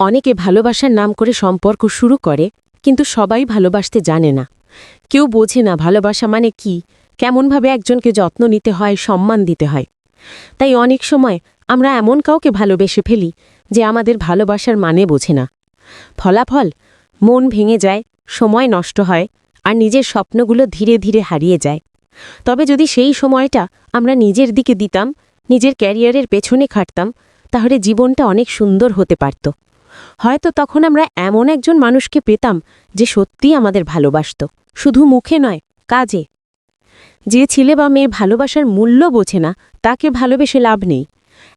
অনেকে ভালোবাসার নাম করে সম্পর্ক শুরু করে, কিন্তু সবাই ভালোবাসতে জানে না। কেউ বোঝে না ভালোবাসা মানে কি, কেমনভাবে একজনকে যত্ন নিতে হয়, সম্মান দিতে হয়। তাই অনেক সময় আমরা এমন কাউকে ভালোবেসে ফেলি যে আমাদের ভালোবাসার মানে বোঝে না। ফলাফল, মন ভেঙে যায়, সময় নষ্ট হয়, আর নিজের স্বপ্নগুলো ধীরে ধীরে হারিয়ে যায়। তবে যদি সেই সময়টা আমরা নিজের দিকে দিতাম, নিজের ক্যারিয়ারের পেছনে খাটতাম, তাহলে জীবনটা অনেক সুন্দর হতে পারত। হয়তো তখন আমরা এমন একজন মানুষকে পেতাম যে সত্যিই আমাদের ভালোবাসত, শুধু মুখে নয়, কাজে। যে ছেলে বা মেয়ে ভালোবাসার মূল্য বোঝে না, তাকে ভালোবেসে লাভ নেই।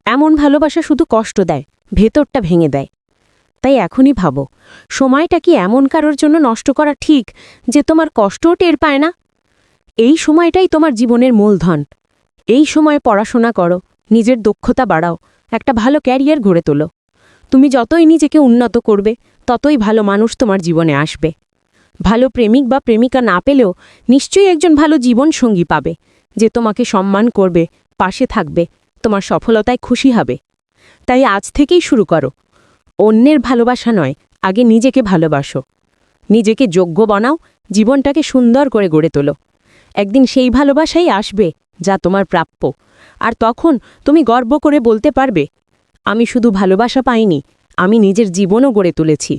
এমন ভালোবাসা শুধু কষ্ট দেয়, ভেতরটা ভেঙে দেয়। তাই এখনই ভাবো, সময়টা কি এমন কারোর জন্য নষ্ট করা ঠিক যে তোমার কষ্টও টের পায় না? এই সময়টাই তোমার জীবনের মূলধন। এই সময়ে পড়াশোনা করো, নিজের দক্ষতা বাড়াও, একটা ভালো ক্যারিয়ার গড়ে তোলো। তুমি যতই নিজেকে উন্নত করবে, ততই ভালো মানুষ তোমার জীবনে আসবে। ভালো প্রেমিক বা প্রেমিকা না পেলেও নিশ্চয়ই একজন ভালো জীবনসঙ্গী পাবে, যে তোমাকে সম্মান করবে, পাশে থাকবে, তোমার সফলতায় খুশি হবে। তাই আজ থেকেই শুরু করো। অন্যের ভালোবাসা নয়, আগে নিজেকে ভালোবাসো। নিজেকে যোগ্য বানাও, জীবনটাকে সুন্দর করে গড়ে তোলো। একদিন সেই ভালোবাসাই আসবে, যা তোমার প্রাপ্য। আর তখন তুমি গর্ব করে বলতে পারবে আমি শুধু ভালোবাসা পাইনি আমি নিজের জীবনও গড়ে তুলেছি।